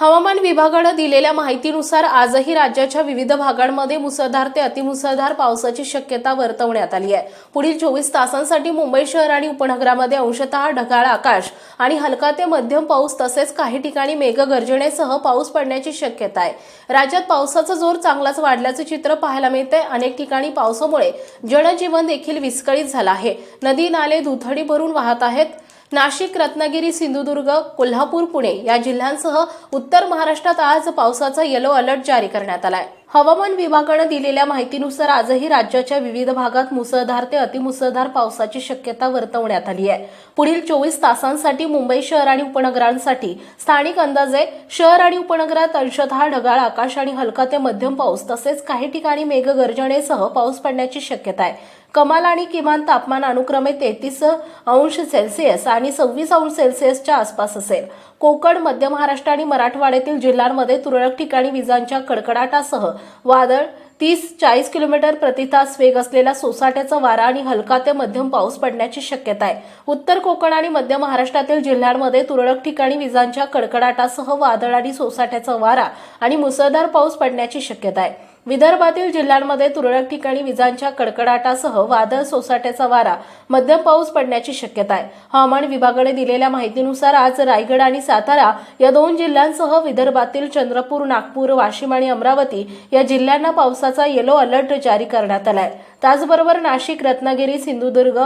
हवामान विभागानं दिलेल्या माहितीनुसार आजही राज्याच्या विविध भागांमध्ये मुसळधार ते अतिमुसळधार पावसाची शक्यता वर्तवण्यात आली आहे. पुढील चोवीस तासांसाठी मुंबई शहर आणि उपनगरामध्ये अंशतः ढगाळ आकाश आणि हलका ते मध्यम पाऊस तसेच काही ठिकाणी मेघगर्जनेसह पाऊस पडण्याची शक्यता आहे. राज्यात पावसाचा जोर चांगलाच वाढल्याचं चित्र पाहायला मिळतंय. अनेक ठिकाणी पावसामुळे जनजीवन देखील विस्कळीत झालं आहे. नदी नाले दुथडी भरून वाहत आहेत. नाशिक रत्नागिरी सिंधुदुर्ग कोल्हापूर पुणे या जिल्ह्यांसह उत्तर महाराष्ट्रात आज पावसाचा येलो अलर्ट जारी करण्यात आलाय. हवामान विभागानं दिलेल्या माहितीनुसार आजही राज्याच्या विविध भागात मुसळधार ते अतिमुसळधार पावसाची शक्यता वर्तवण्यात आली आहे. पुढील चोवीस तासांसाठी मुंबई शहर आणि उपनगरांसाठी स्थानिक अंदाजे शहर आणि उपनगरात अंशतः ढगाळ आकाश आणि हलका ते मध्यम पाऊस तसेच काही ठिकाणी मेघगर्जनेसह पाऊस पडण्याची शक्यता आहे. कमाल आणि किमान तापमान अनुक्रमे तेहतीस अंश सेल्सिअस आणि सव्वीस अंश सेल्सिअसच्या आसपास असेल. कोकण मध्य महाराष्ट्र आणि मराठवाड्यातील जिल्ह्यांमध्ये तुरळक ठिकाणी विजांच्या कडकडाटासह वादळ तीस चाळीस किलोमीटर प्रति तास वेग असलेला सोसाट्याचा वारा आणि हलका ते मध्यम पाऊस पडण्याची शक्यता आहे. उत्तर कोकण आणि मध्य महाराष्ट्रातील जिल्ह्यांमध्ये तुरळक ठिकाणी विजांच्या कडकडाटासह वादळ आणि सोसाट्याचा वारा आणि मुसळधार पाऊस पडण्याची शक्यता आहे. विदर्भातील जिल्ह्यांमध्ये तुरळक ठिकाणी विजांच्या कडकडाटासह वादळ सोसाट्याचा वारा मध्यम पाऊस पडण्याची शक्यता आहे. हवामान विभागाने दिलेल्या माहितीनुसार आज रायगड आणि सातारा या दोन जिल्ह्यांसह विदर्भातील चंद्रपूर नागपूर वाशिम आणि अमरावती या जिल्ह्यांना पावसाचा येलो अलर्ट जारी करण्यात आलाय. त्याचबरोबर नाशिक रत्नागिरी सिंधुदुर्ग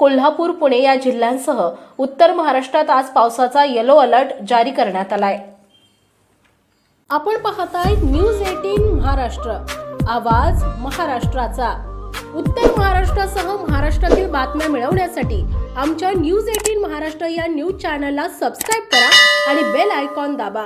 कोल्हापूर पुणे या जिल्ह्यांसह उत्तर महाराष्ट्रात आज पावसाचा येलो अलर्ट जारी करण्यात आलाय. आपण पाहताय न्यूज एटीन महाराष्ट्र. आवाज महाराष्ट्राचा. उत्तर महाराष्ट्रासह महाराष्ट्रातील बातम्या मिळवण्यासाठी आमच्या न्यूज एटीन महाराष्ट्र या न्यूज चॅनलला सबस्क्राईब करा आणि बेल आयकॉन दाबा.